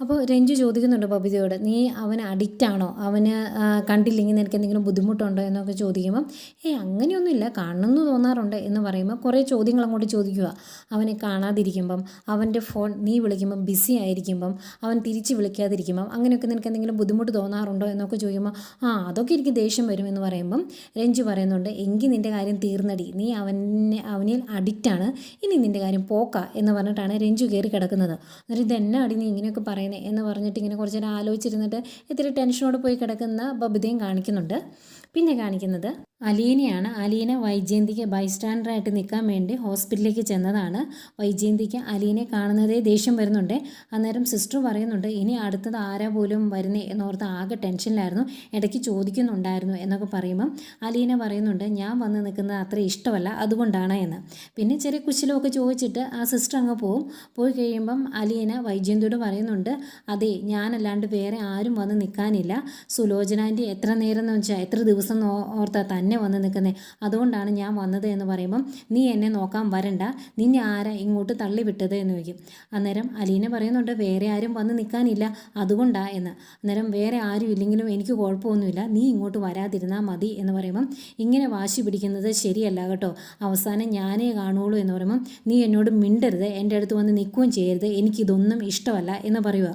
അപ്പോൾ രഞ്ജു ചോദിക്കുന്നുണ്ട് ബബിതയോട് നീ അവന് അഡിക്റ്റ് ആണോ? അവന് കണ്ടില്ലെങ്കിൽ നിനക്ക് എന്തെങ്കിലും ബുദ്ധിമുട്ടുണ്ടോ? എന്നൊക്കെ ചോദിക്കുമ്പം ഏയ് അങ്ങനെയൊന്നുമില്ല. കാണണമെന്ന് തോന്നാറുണ്ട് എന്ന് പറയുമ്പോൾ കുറേ ചോദ്യങ്ങൾ അങ്ങോട്ട് ചോദിക്കുക. അവനെ കാണാതിരിക്കുമ്പം അവന്റെ ഫോൺ നീ വിളിക്കുമ്പം ബിസി ആയിരിക്കുമ്പം അവൻ തിരിച്ച് വിളിക്കാതിരിക്കുമ്പം അങ്ങനെയൊക്കെ നിനക്ക് എന്തെങ്കിലും ബുദ്ധിമുട്ട് തോന്നാറുണ്ടോ? എന്നൊക്കെ ചോദിക്കുമ്പോൾ ആ അതൊക്കെ എനിക്ക് ദേഷ്യം വരും എന്ന് പറയുമ്പം രഞ്ജു പറയുന്നുണ്ട് എങ്കിൽ നിന്റെ കാര്യം തീർന്നടി. നീ അവനെ അവനിൽ അഡിക്റ്റാണ് ഇനി നിന്റെ കാര്യം പോക്ക എന്ന് പറഞ്ഞിട്ടാണ് രഞ്ജു കയറി കിടക്കുന്നത്. എന്നിട്ട് ഇതെന്നാടി നീ ഇങ്ങനെയൊക്കെ പറയുന്നത്? എന്ന് പറഞ്ഞിട്ട് ഇങ്ങനെ കുറച്ച് നേരം ആലോചിച്ചിരുന്നിട്ട് ഇത്തിരി ടെൻഷനോട് പോയി കിടക്കുന്ന ബബിതയും കാണിക്കുന്നുണ്ട്. പിന്നെ കാണിക്കുന്നത് അലീനയാണ്. അലീന വൈജയന്തിക്ക് ബൈസ്റ്റാൻഡറായിട്ട് നിൽക്കാൻ വേണ്ടി ഹോസ്പിറ്റലിലേക്ക് ചെന്നതാണ്. വൈജയന്തിക്ക് അലീനെ കാണുന്നതേ ദേഷ്യം വരുന്നുണ്ട്. അന്നേരം സിസ്റ്റർ പറയുന്നുണ്ട് ഇനി അടുത്തത് ആരാ പോലും വരുന്നേ എന്നോർത്ത് ആകെ ടെൻഷനിലായിരുന്നു. ഇടയ്ക്ക് ചോദിക്കുന്നുണ്ടായിരുന്നു എന്നൊക്കെ പറയുമ്പം അലീന പറയുന്നുണ്ട് ഞാൻ വന്ന് നിൽക്കുന്നത് അത്ര ഇഷ്ടമല്ല അതുകൊണ്ടാണ് എന്ന്. പിന്നെ ചെറിയ കുശലമൊക്കെ ചോദിച്ചിട്ട് ആ സിസ്റ്റർ അങ്ങ് പോവും. പോയി കഴിയുമ്പം അലീന വൈജയന്തിയോട് പറയുന്നുണ്ട് അതെ ഞാനല്ലാണ്ട് വേറെ ആരും വന്ന് നിൽക്കാനില്ല. സുലോചനാന്റെ എത്ര നേരം എന്ന് വെച്ചാൽ എത്ര ദിവസം ഓർത്താൽ തന്നെ വന്ന് നിൽക്കുന്നത് അതുകൊണ്ടാണ് ഞാൻ വന്നത് എന്ന് പറയുമ്പം നീ എന്നെ നോക്കാൻ വരണ്ട. നിന്നെ ആരാ ഇങ്ങോട്ട് തള്ളി വിട്ടത് എന്ന് ചോദിക്കും. അന്നേരം അലീന പറയുന്നുണ്ട് വേറെ ആരും വന്ന് നിൽക്കാനില്ല. അതുകൊണ്ടാ എന്ന്. അന്നേരം വേറെ ആരും ഇല്ലെങ്കിലും എനിക്ക് കുഴപ്പമൊന്നുമില്ല. നീ ഇങ്ങോട്ട് വരാതിരുന്നാൽ മതി എന്ന് പറയുമ്പം ഇങ്ങനെ വാശി പിടിക്കുന്നത് ശരിയല്ല കേട്ടോ. അവസാനം ഞാനേ കാണുള്ളൂ എന്ന് പറയുമ്പം നീ എന്നോട് മിണ്ടരുത്. എന്റെ അടുത്ത് വന്ന് നിൽക്കുകയും ചെയ്യരുത്. എനിക്കിതൊന്നും ഇഷ്ടമല്ല എന്ന് പറയുക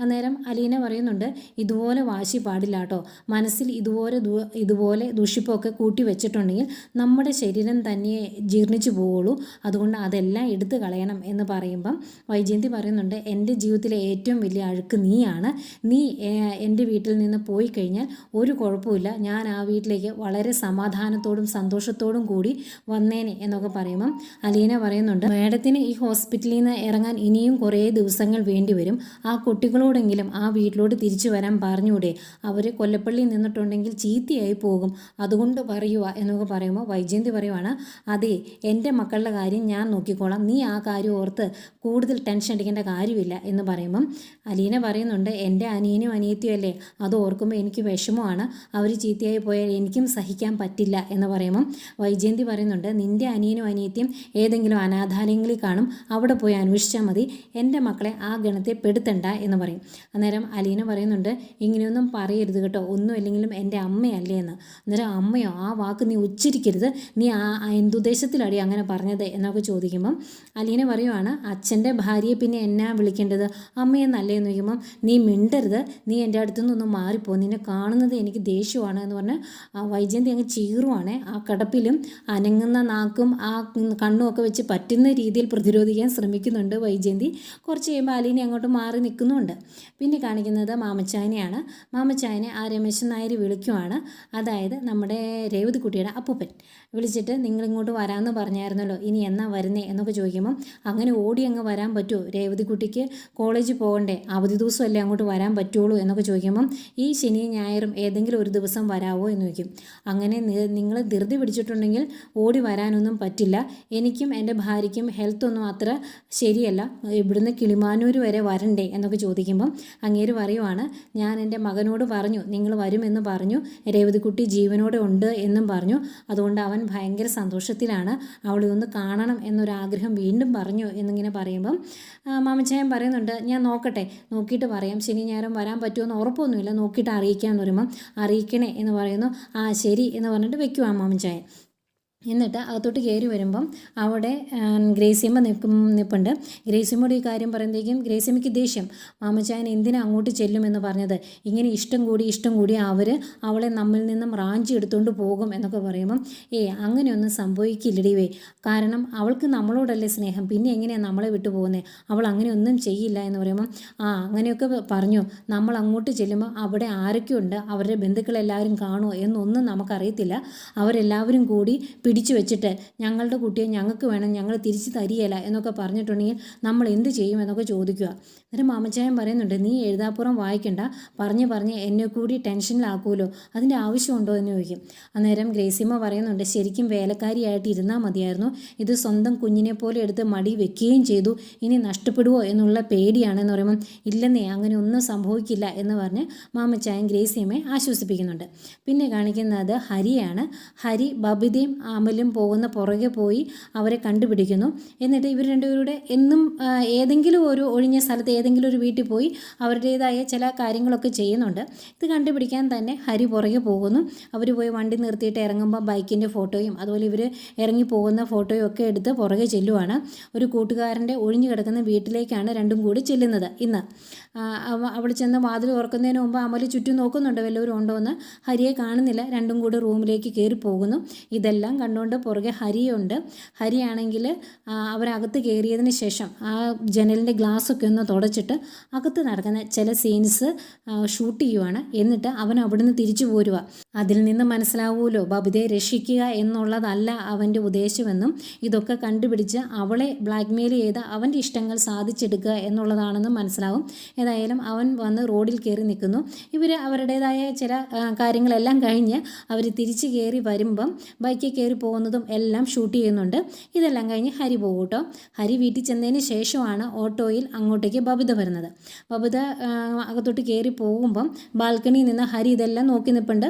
അന്നേരം അലീന പറയുന്നുണ്ട് ഇതുപോലെ വാശി പാടില്ല കേട്ടോ. മനസ്സിൽ ഇതുപോലെ ഇതുപോലെ ദുഷിപ്പൊക്കെ കൂട്ടി വെച്ചിട്ടുണ്ടെങ്കിൽ നമ്മുടെ ശരീരം തന്നെ ജീർണിച്ചു പോവുള്ളൂ. അതുകൊണ്ട് അതെല്ലാം എടുത്തു കളയണം എന്ന് പറയുമ്പം വൈജയന്തി പറയുന്നുണ്ട് എന്റെ ജീവിതത്തിലെ ഏറ്റവും വലിയ അഴുക്ക് നീയാണ്. നീ എന്റെ വീട്ടിൽ നിന്ന് പോയി കഴിഞ്ഞാൽ ഒരു കുഴപ്പമില്ല ഞാൻ ആ വീട്ടിലേക്ക് വളരെ സമാധാനത്തോടും സന്തോഷത്തോടും കൂടി വന്നേനെ എന്നൊക്കെ പറയുമ്പം അലീന പറയുന്നുണ്ട് മാഡത്തിന് ഈ ഹോസ്പിറ്റലിൽ നിന്ന് ഇറങ്ങാൻ ഇനിയും കുറേ ദിവസങ്ങൾ വേണ്ടി വരും. ആ കുട്ടികളോടെങ്കിലും ആ വീട്ടിലോട്ട് തിരിച്ചു വരാൻ പറഞ്ഞൂടെ അവർ കൊല്ലപ്പള്ളിയിൽ നിന്നിട്ടുണ്ടെങ്കിൽ ചീത്തയായി പോകും. അതുകൊണ്ട് പറയുക എന്നൊക്കെ പറയുമ്പോൾ വൈജയന്തി പറയുവാണ് അതെ എന്റെ മക്കളുടെ കാര്യം ഞാൻ നോക്കിക്കോളാം. നീ ആ കാര്യം ഓർത്ത് കൂടുതൽ ടെൻഷൻ അടിക്കേണ്ട കാര്യമില്ല എന്ന് പറയുമ്പം അലീന പറയുന്നുണ്ട് എന്റെ അനിയനും അനിയത്തിയും അല്ലേ? അത് ഓർക്കുമ്പോൾ എനിക്ക് വിഷമമാണ്. അവർ ചീത്തയായി പോയാൽ എനിക്കും സഹിക്കാൻ പറ്റില്ല എന്ന് പറയുമ്പം വൈജയന്തി പറയുന്നുണ്ട് നിന്റെ അനിയനും അനിയത്തിയും ഏതെങ്കിലും അനാഥാലയങ്ങളിൽ കാണും. അവിടെ പോയി അന്വേഷിച്ചാൽ മതി. എന്റെ മക്കളെ ആ ഗണത്തെ പെടുത്തണ്ട എന്ന് പറയും. അന്നേരം അലീന പറയുന്നുണ്ട് ഇങ്ങനെയൊന്നും പറയരുത് കേട്ടോ. ഒന്നും ഒന്നുമില്ലെങ്കിലും എന്റെ അമ്മയല്ലേ എന്ന്. അന്നേരം അമ്മയോ ആ വാക്ക് നീ ഉച്ചരിക്കരുത്. നീ ആ എന്തുദ്ദേശത്തിലടി അങ്ങനെ പറഞ്ഞത് എന്നൊക്കെ ചോദിക്കുമ്പം അലീന പറയുവാണ് അച്ഛന്റെ ഭാര്യയെ പിന്നെ എന്നാ വിളിക്കേണ്ടത്? അമ്മയെന്നല്ലേ എന്ന് ചോദിക്കുമ്പം നീ മിണ്ടരുത്. നീ എന്റെ അടുത്തു നിന്നൊന്ന് മാറിപ്പോ. നിന്നെ കാണുന്നത് എനിക്ക് ദേഷ്യമാണ്. എന്ന് പറഞ്ഞ് ആ വൈജയന്തി അങ്ങ് ചീറുവാണ്. ആ കടപ്പിലും അനങ്ങുന്ന നാക്കും ആ കണ്ണും ഒക്കെ വെച്ച് പറ്റുന്ന രീതിയിൽ പ്രതിരോധിക്കാൻ ശ്രമിക്കുന്നുണ്ട് വൈജയന്തി. കുറച്ച് കഴിയുമ്പോൾ അലീന അങ്ങോട്ട് മാറി നിൽക്കുന്നുണ്ട്. പിന്നെ കാണിക്കുന്നത് മാമച്ചായനെയാണ്. മാമച്ചായനെ ആ രമേശൻ നായർ വിളിക്കുവാണ്. അതായത് നമ്മുടെ രേവതിക്കുട്ടിയുടെ അപ്പൂപ്പൻ. വിളിച്ചിട്ട് നിങ്ങൾ ഇങ്ങോട്ട് വരാമെന്ന് പറഞ്ഞായിരുന്നല്ലോ ഇനി എന്നാ വരുന്നേ? എന്നൊക്കെ ചോദിക്കുമ്പം അങ്ങനെ ഓടി അങ്ങ് വരാൻ പറ്റുമോ രേവതിക്കുട്ടിക്ക് കോളേജിൽ പോകണ്ടേ അവധി ദിവസമല്ലേ അങ്ങോട്ട് വരാൻ പറ്റുള്ളൂ? എന്നൊക്കെ ചോദിക്കുമ്പം ഈ ശനി ഞായറും ഏതെങ്കിലും ഒരു ദിവസം വരാവോ? എന്ന് ചോദിക്കും. അങ്ങനെ നിങ്ങൾ ധൃതി പിടിച്ചിട്ടുണ്ടെങ്കിൽ ഓടി വരാനൊന്നും പറ്റില്ല. എനിക്കും എന്റെ ഭാര്യയ്ക്കും ഹെൽത്തൊന്നും അത്ര ശരിയല്ല. ഇവിടുന്ന് കിളിമാനൂർ വരെ വരണ്ടേ? എന്നൊക്കെ ചോദിക്കുമ്പം അങ്ങേര് പറയുവാണ് ഞാൻ എന്റെ മകനോട് പറഞ്ഞു നിങ്ങൾ വരുമെന്ന് പറഞ്ഞു. രേവതിക്കുട്ടി ജീവനോടെ ഉണ്ട് എന്നും പറഞ്ഞു. അതുകൊണ്ട് അവൻ ഭയങ്കര സന്തോഷത്തിലാണ്. അവളെ ഒന്ന് കാണണം എന്നൊരാഗ്രഹം വീണ്ടും പറഞ്ഞു എന്നിങ്ങനെ പറയുമ്പം മാമച്ചായൻ പറയുന്നുണ്ട് ഞാൻ നോക്കട്ടെ. നോക്കിയിട്ട് പറയാം. ശനി ഞായറും വരാൻ പറ്റുമെന്ന് ഉറപ്പൊന്നുമില്ല. നോക്കിയിട്ട് അറിയിക്കാമെന്ന് പറയുമ്പം അറിയിക്കണേ എന്ന് പറയുന്നു. ആ ശരി എന്ന് പറഞ്ഞിട്ട് വെക്കുവാ മാമച്ചായൻ എന്നിട്ട് അകത്തോട്ട് കയറി വരുമ്പം അവിടെ ഗ്രേസിയമ്മ നിൽക്കും നിൽപ്പുണ്ട്. ഗ്രേസിയമ്മയുടെ ഈ കാര്യം പറയുമ്പോഴേക്കും ഗ്രേസിയമ്മയ്ക്ക് ദേഷ്യം. മാമച്ചായൻ എന്തിനാ അങ്ങോട്ട് ചെല്ലുമെന്ന് പറഞ്ഞത്? ഇങ്ങനെ ഇഷ്ടം കൂടി ഇഷ്ടം കൂടി അവർ അവളെ നമ്മിൽ നിന്നും റാഞ്ചി എടുത്തുകൊണ്ട് പോകും എന്നൊക്കെ പറയുമ്പം ഏ അങ്ങനെയൊന്നും സംഭവിക്കില്ലടിവേ കാരണം അവൾക്ക് നമ്മളോടല്ലേ സ്നേഹം. പിന്നെ എങ്ങനെയാണ് നമ്മളെ വിട്ടു പോകുന്നത് അവൾ അങ്ങനെയൊന്നും ചെയ്യില്ല എന്ന് പറയുമ്പം ആ അങ്ങനെയൊക്കെ പറഞ്ഞു. നമ്മൾ അങ്ങോട്ട് ചെല്ലുമ്പോൾ അവിടെ ആരൊക്കെയുണ്ട്? അവരുടെ ബന്ധുക്കളെല്ലാവരും കാണുമോ എന്നൊന്നും നമുക്കറിയത്തില്ല. അവരെല്ലാവരും കൂടി പിടിച്ചു വെച്ചിട്ട് ഞങ്ങളുടെ കുട്ടിയെ ഞങ്ങൾക്ക് വേണം ഞങ്ങൾ തിരിച്ചു തരികയില്ല എന്നൊക്കെ പറഞ്ഞിട്ടുണ്ടെങ്കിൽ നമ്മൾ എന്ത് ചെയ്യും എന്നൊക്കെ ചോദിക്കുക. അന്നേരം മാമച്ചായൻ പറയുന്നുണ്ട് നീ എഴുതാപ്പുറം വായിക്കണ്ട. പറഞ്ഞ് പറഞ്ഞ് എന്നെ കൂടി ടെൻഷനിലാക്കുമല്ലോ അതിന്റെ ആവശ്യമുണ്ടോ? എന്ന് ചോദിക്കും. അന്നേരം ഗ്രേസിമ്മ പറയുന്നുണ്ട് ശരിക്കും വേലക്കാരിയായിട്ട് ഇരുന്നാൽ മതിയായിരുന്നു. ഇത് സ്വന്തം കുഞ്ഞിനെ പോലെ എടുത്ത് മടി വെക്കുകയും ചെയ്തു. ഇനി നഷ്ടപ്പെടുവോ എന്നുള്ള പേടിയാണെന്ന് പറയുമ്പം ഇല്ലെന്നേ അങ്ങനെ ഒന്നും സംഭവിക്കില്ല എന്ന് പറഞ്ഞ് മാമച്ചായൻ ഗ്രേസിയമ്മയെ ആശ്വസിപ്പിക്കുന്നുണ്ട്. പിന്നെ കാണിക്കുന്നത് ഹരിയാണ്. ഹരി ബബിതയും ആ അമലും പോകുന്ന പുറകെ പോയി അവരെ കണ്ടുപിടിക്കുന്നു. എന്നിട്ട് ഇവർ രണ്ടുപേരുടെ എന്നും ഏതെങ്കിലും ഒരു ഒഴിഞ്ഞ സ്ഥലത്ത് ഏതെങ്കിലും ഒരു വീട്ടിൽ പോയി അവരുടേതായ ചില കാര്യങ്ങളൊക്കെ ചെയ്യുന്നുണ്ട്. ഇത് കണ്ടുപിടിക്കാൻ തന്നെ ഹരി പുറകെ പോകുന്നു. അവർ പോയി വണ്ടി നിർത്തിയിട്ട് ഇറങ്ങുമ്പോൾ ബൈക്കിന്റെ ഫോട്ടോയും അതുപോലെ ഇവർ ഇറങ്ങി പോകുന്ന ഫോട്ടോയും ഒക്കെ എടുത്ത് പുറകെ ചെല്ലുവാണ്. ഒരു കൂട്ടുകാരന്റെ ഒഴിഞ്ഞു കിടക്കുന്ന വീട്ടിലേക്കാണ് രണ്ടും കൂടി ചെല്ലുന്നത് ഇന്ന്. അവിടെ ചെന്ന് വാതിൽ തുറക്കുന്നതിന് മുമ്പ് അമൽ ചുറ്റും നോക്കുന്നുണ്ട് വല്ലവരും ഉണ്ടോ എന്ന് ഹരിയെ കാണുന്നില്ല. രണ്ടും കൂടി റൂമിലേക്ക് കയറി പോകുന്നു. ഇതെല്ലാം കണ്ടുകൊണ്ട് പുറകെ ഹരിയുണ്ട്. ഹരിയാണെങ്കിൽ അവരകത്ത് കയറിയതിന് ശേഷം ആ ജനലിന്റെ ഗ്ലാസ്സൊക്കെ ഒന്ന് തുടച്ചിട്ട് അകത്ത് നടക്കുന്ന ചില സീൻസ് ഷൂട്ട് ചെയ്യുവാണ്. എന്നിട്ട് അവൻ അവിടുന്ന് തിരിച്ചു പോരുക അതിൽ നിന്ന് മനസ്സിലാവുമല്ലോ ബബിതയെ രക്ഷിക്കുക എന്നുള്ളതല്ല അവന്റെ ഉദ്ദേശമെന്നും ഇതൊക്കെ കണ്ടുപിടിച്ച് അവളെ ബ്ലാക്ക്മെയിൽ ചെയ്ത് അവന്റെ ഇഷ്ടങ്ങൾ സാധിച്ചെടുക്കുക എന്നുള്ളതാണെന്നും മനസ്സിലാവും. ഏതായാലും അവൻ വന്ന് റോഡിൽ കയറി നിൽക്കുന്നു. ഇവർ അവരുടേതായ ചില കാര്യങ്ങളെല്ലാം കഴിഞ്ഞ് അവർ തിരിച്ച് കയറി വരുമ്പം ബൈക്കിൽ കയറി പോകുന്നതും എല്ലാം ഷൂട്ട് ചെയ്യുന്നുണ്ട്. ഇതെല്ലാം കഴിഞ്ഞ് ഹരി പോകും കേട്ടോ. ഹരി വീട്ടിൽ ചെന്നതിന് ശേഷമാണ് ഓട്ടോയിൽ അങ്ങോട്ടേക്ക് ബബിത വരുന്നത്. ബബിത അകത്തോട്ട് കയറി പോകുമ്പം ബാൽക്കണിയിൽ നിന്ന് ഹരി ഇതെല്ലാം നോക്കി നിൽപ്പുണ്ട്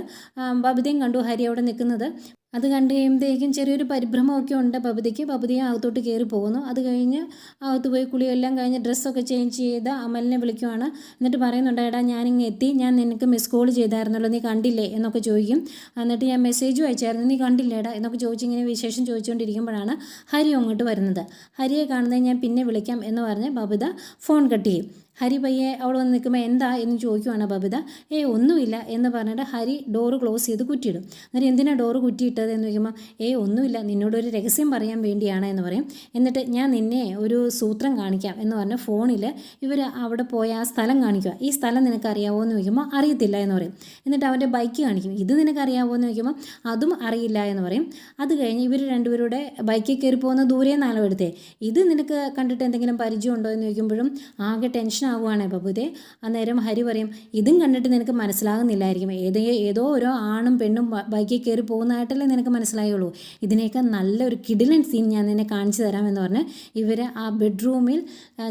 ബബിതയും കണ്ടു ഹരി അവിടെ നിൽക്കുന്നത്. അത് കണ്ടു കഴിയുമ്പോഴത്തേക്കും ചെറിയൊരു പരിഭ്രമമൊക്കെ ഉണ്ട് പബുതിക്ക് ബബിതയും അകത്തോട്ട് കയറി പോകുന്നു. അത് കഴിഞ്ഞ് അകത്ത് പോയി കുളിയെല്ലാം കഴിഞ്ഞ് ഡ്രസ്സൊക്കെ ചേഞ്ച് ചെയ്ത് അമലിനെ വിളിക്കുവാണ്. എന്നിട്ട് പറയുന്നുണ്ട് എടാ ഞാനിങ്ങ് എത്തി. ഞാൻ നിനക്ക് മിസ് കോൾ ചെയ്തായിരുന്നല്ലോ. നീ കണ്ടില്ലേ? എന്നൊക്കെ ചോദിക്കും. എന്നിട്ട് ഞാൻ മെസ്സേജും അയച്ചായിരുന്നു. നീ കണ്ടില്ലേടാ എന്നൊക്കെ ചോദിച്ചിങ്ങനെ വിശേഷം ചോദിച്ചുകൊണ്ടിരിക്കുമ്പോഴാണ് ഹരി അങ്ങോട്ട് വരുന്നത്. ഹരിയെ കാണുന്നത് ഞാൻ പിന്നെ വിളിക്കാം എന്ന് പറഞ്ഞ് ബബിത ഫോൺ കട്ട് ചെയ്യും. ഹരി പയ്യെ അവിടെ വന്ന് നിൽക്കുമ്പോൾ എന്താ എന്ന് ചോദിക്കുവാണ് ബബിത. ഏ ഒന്നുമില്ല എന്ന് പറഞ്ഞിട്ട് ഹരി ഡോറ് ക്ലോസ് ചെയ്ത് കുറ്റിയിടും. എന്നിട്ട് എന്തിനാണ് ഡോറ് കുറ്റിയിട്ടത് എന്ന് ചോദിക്കുമ്പോൾ ഏ ഒന്നുമില്ല നിന്നോടൊരു രഹസ്യം പറയാൻ വേണ്ടിയാണ് എന്ന് പറയും. എന്നിട്ട് ഞാൻ നിന്നെ ഒരു സൂത്രം കാണിക്കാം എന്ന് പറഞ്ഞ് ഫോണിൽ ഇവർ അവിടെ പോയ ആ സ്ഥലം കാണിക്കുക ഈ സ്ഥലം നിനക്ക് അറിയാവോ എന്ന് ചോദിക്കുമ്പോൾ അറിയത്തില്ല എന്ന് പറയും. എന്നിട്ട് അവന്റെ ബൈക്ക് കാണിക്കും. ഇത് നിനക്ക് അറിയാവോ എന്ന് ചോദിക്കുമ്പോൾ അതും അറിയില്ല എന്ന് പറയും. അത് കഴിഞ്ഞ് ഇവർ രണ്ടുപേരുടെ ബൈക്കിൽ കയറി പോകുന്ന ദൂരെ നാലോ എടുത്തേ. ഇത് നിനക്ക് കണ്ടിട്ട് എന്തെങ്കിലും പരിചയമുണ്ടോ എന്ന് ചോദിക്കുമ്പോഴും ആകെ ടെൻഷൻ ആവുകയാണ് ബബുദേ അന്നേരം ഹരി പറയും ഇതും കണ്ടിട്ട് നിനക്ക് മനസ്സിലാകുന്നില്ലായിരിക്കും. ഏതേ ഏതോ ഓരോ ആണും പെണ്ണും ബൈക്കിൽ കയറി പോകുന്നതായിട്ടല്ലേ നിനക്ക് മനസ്സിലായുള്ളൂ. ഇതിനേക്കാൾ നല്ലൊരു കിടിലൻ സീൻ ഞാൻ നിന്നെ കാണിച്ചു തരാമെന്ന് പറഞ്ഞ് ഇവർ ആ ബെഡ്റൂമിൽ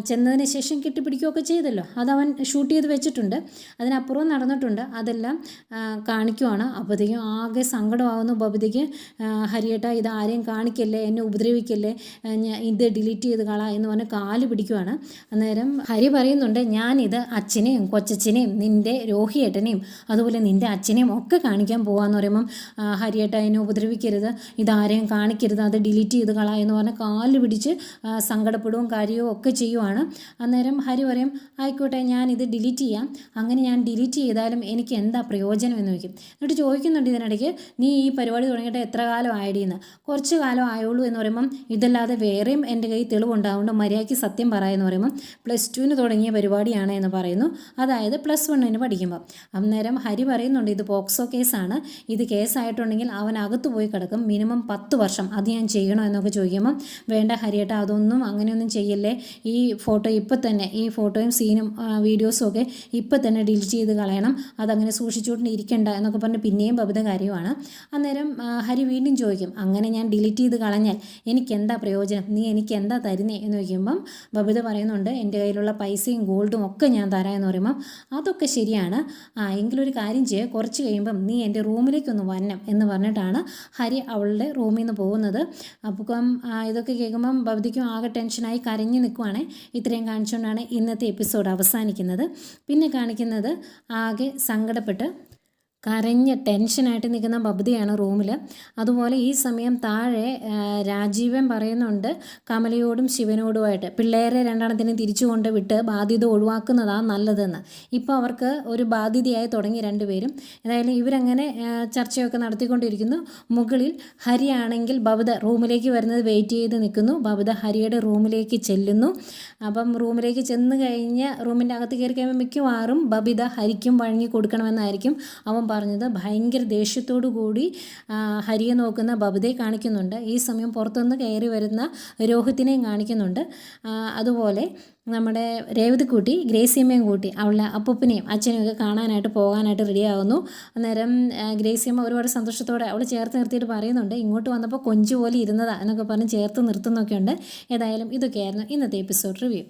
ചെന്നതിന് ശേഷം കെട്ടിപ്പിടിക്കുകയൊക്കെ ചെയ്തല്ലോ. അത് അവൻ ഷൂട്ട് ചെയ്ത് വെച്ചിട്ടുണ്ട്. അതിനപ്പുറവും നടന്നിട്ടുണ്ട്. അതെല്ലാം കാണിക്കുവാണ്. അപ്പോഴത്തേക്കും ആകെ സങ്കടമാകുന്നു ബബിതയ്ക്ക് ഹരിയേട്ട ഇത് ആരെയും കാണിക്കല്ലേ? എന്നെ ഉപദ്രവിക്കല്ലേ? ഇത് ഡിലീറ്റ് ചെയ്ത് കള എന്ന് പറഞ്ഞ് കാൽ പിടിക്കുവാണ്. അന്നേരം ഹരി പറയുന്നുണ്ട് ഞാനിത് അച്ഛനെയും കൊച്ചച്ഛനെയും നിന്റെ രോഹിയേട്ടനെയും അതുപോലെ നിന്റെ അച്ഛനെയും ഒക്കെ കാണിക്കാൻ പോകാമെന്ന് പറയുമ്പം ഹരിയേട്ട എന്നെ ഉപദ്രവിക്കരുത് ഇതാരെയും കാണിക്കരുത് അത് ഡിലീറ്റ് ചെയ്ത് കള എന്ന് പറഞ്ഞ് കാൽ പിടിച്ച് സങ്കടപ്പെടുകയും കാര്യവും ഒക്കെ ചെയ്യുവാണ്. അന്നേരം ഹരി പറയും ആയിക്കോട്ടെ ഞാനിത് ഡിലീറ്റ് ചെയ്യാം. അങ്ങനെ ഞാൻ ഡിലീറ്റ് ചെയ്താലും എനിക്ക് എന്താ പ്രയോജനം എന്ന് ചോദിക്കും. എന്നിട്ട് ചോദിക്കുന്നുണ്ട് ഇതിനിടയ്ക്ക് നീ ഈ പരിപാടി തുടങ്ങിയിട്ട് എത്ര കാലം ആയിടിയെന്ന് കുറച്ച് കാലം ആയുള്ളൂ എന്ന് പറയുമ്പം ഇതല്ലാതെ വേറെയും എന്റെ കയ്യിൽ തെളിവുണ്ടാവുകൊണ്ട് മര്യാദയ്ക്ക് സത്യം പറയാമെന്ന് പറയുമ്പം പ്ലസ് ടുവിന് തുടങ്ങിയ പരിപാടിയാണ് എന്ന് പറയുന്നു. അതായത് പ്ലസ് വണ്ണിന് പഠിക്കുമ്പോൾ അന്നേരം ഹരി പറയുന്നുണ്ട് ഇത് പോക്സോ കേസാണ്. ഇത് കേസായിട്ടുണ്ടെങ്കിൽ അവൻ അകത്ത് പോയി കിടക്കും. മിനിമം പത്ത് വർഷം. അത് ഞാൻ ചെയ്യണോ? എന്നൊക്കെ ചോദിക്കുമ്പം വേണ്ട ഹരിയേട്ട അതൊന്നും അങ്ങനെയൊന്നും ചെയ്യല്ലേ. ഈ ഫോട്ടോ ഇപ്പം തന്നെ ഈ ഫോട്ടോയും സീനും വീഡിയോസും ഒക്കെ ഇപ്പം തന്നെ ഡിലീറ്റ് ചെയ്ത് കളയണം. അതങ്ങനെ സൂക്ഷിച്ചുകൊണ്ട് ഇരിക്കണ്ട എന്നൊക്കെ പറഞ്ഞ് പിന്നെയും ബബിത കാര്യമാണ്. അന്നേരം ഹരി വീണ്ടും ചോദിക്കും അങ്ങനെ ഞാൻ ഡിലീറ്റ് ചെയ്ത് കളഞ്ഞാൽ എനിക്ക് എന്താ പ്രയോജനം? നീ എനിക്ക് എന്താ തരുന്നേ? എന്ന് ചോദിക്കുമ്പം ബബിത പറയുന്നുണ്ട് എന്റെ കയ്യിലുള്ള പൈസയും ഗോൾഡും ഒക്കെ ഞാൻ തരാം എന്ന് പറയുമ്പം അതൊക്കെ ശരിയാണ്. ആ എങ്കിലൊരു കാര്യം ചെയ്യുക കുറച്ച് കഴിയുമ്പം നീ എന്റെ റൂമിലേക്കൊന്ന് വരണം എന്ന് പറഞ്ഞിട്ടാണ് ഹരി അവളുടെ റൂമിൽ നിന്ന് പോകുന്നത്. അപ്പം ഇതൊക്കെ കേൾക്കുമ്പം ഭവതിക്കും ആകെ ടെൻഷനായി കരഞ്ഞു നിൽക്കുവാണ് ഇത്രയും കാണിച്ചുകൊണ്ടാണ് ഇന്നത്തെ എപ്പിസോഡ് അവസാനിക്കുന്നത്. പിന്നെ കാണിക്കുന്നത് ആകെ സങ്കടപ്പെട്ട് കരഞ്ഞ് ടെൻഷനായിട്ട് നിൽക്കുന്ന ബബിതയാണ് റൂമിൽ അതുപോലെ ഈ സമയം താഴെ രാജീവൻ പറയുന്നുണ്ട് കമലയോടും ശിവനോടുമായിട്ട് പിള്ളേരെ രണ്ടെണ്ണത്തിനും തിരിച്ചു കൊണ്ട് വിട്ട് ബാധ്യത ഒഴിവാക്കുന്നതാണ് നല്ലതെന്ന്. ഇപ്പോൾ അവർക്ക് ഒരു ബാധ്യതയായി തുടങ്ങി രണ്ടുപേരും. ഏതായാലും ഇവരങ്ങനെ ചർച്ചയൊക്കെ നടത്തിക്കൊണ്ടിരിക്കുന്നു. മുകളിൽ ഹരിയാണെങ്കിൽ ബബിത റൂമിലേക്ക് വരുന്നത് വെയിറ്റ് ചെയ്ത് നിൽക്കുന്നു. ബബിത ഹരിയുടെ റൂമിലേക്ക് ചെല്ലുന്നു. അപ്പം റൂമിലേക്ക് ചെന്ന് കഴിഞ്ഞ് റൂമിന്റെ അകത്ത് കയറി കഴിയുമ്പോൾ മിക്കവാറും ബബിത ഹരിക്കും വഴങ്ങി കൊടുക്കണമെന്നായിരിക്കും. അവൻ പറഞ്ഞത് ഭയങ്കര ദേഷ്യത്തോടു കൂടി ഹരിയെ നോക്കുന്ന ബബിതയെ കാണിക്കുന്നുണ്ട്. ഈ സമയം പുറത്തുനിന്ന് കയറി വരുന്ന രോഹിത്തിനെയും കാണിക്കുന്നുണ്ട്. അതുപോലെ നമ്മുടെ രേവതിക്കുട്ടി ഗ്രേസിയമ്മയും കൂട്ടി അവളുടെ അപ്പൂപ്പനെയും അച്ഛനെയും ഒക്കെ കാണാനായിട്ട് പോകാനായിട്ട് റെഡിയാകുന്നു അന്നേരം ഗ്രേസിയമ്മ ഒരുപാട് സന്തോഷത്തോടെ അവൾ ചേർത്ത് നിർത്തിയിട്ട് പറയുന്നുണ്ട്. ഇങ്ങോട്ട് വന്നപ്പോൾ കൊഞ്ചു പോലെ ഇരുന്നതാ എന്നൊക്കെ പറഞ്ഞ് ചേർത്ത് നിർത്തുന്നൊക്കെയുണ്ട്. ഏതായാലും ഇതൊക്കെയായിരുന്നു ഇന്നത്തെ എപ്പിസോഡ് റിവ്യൂ.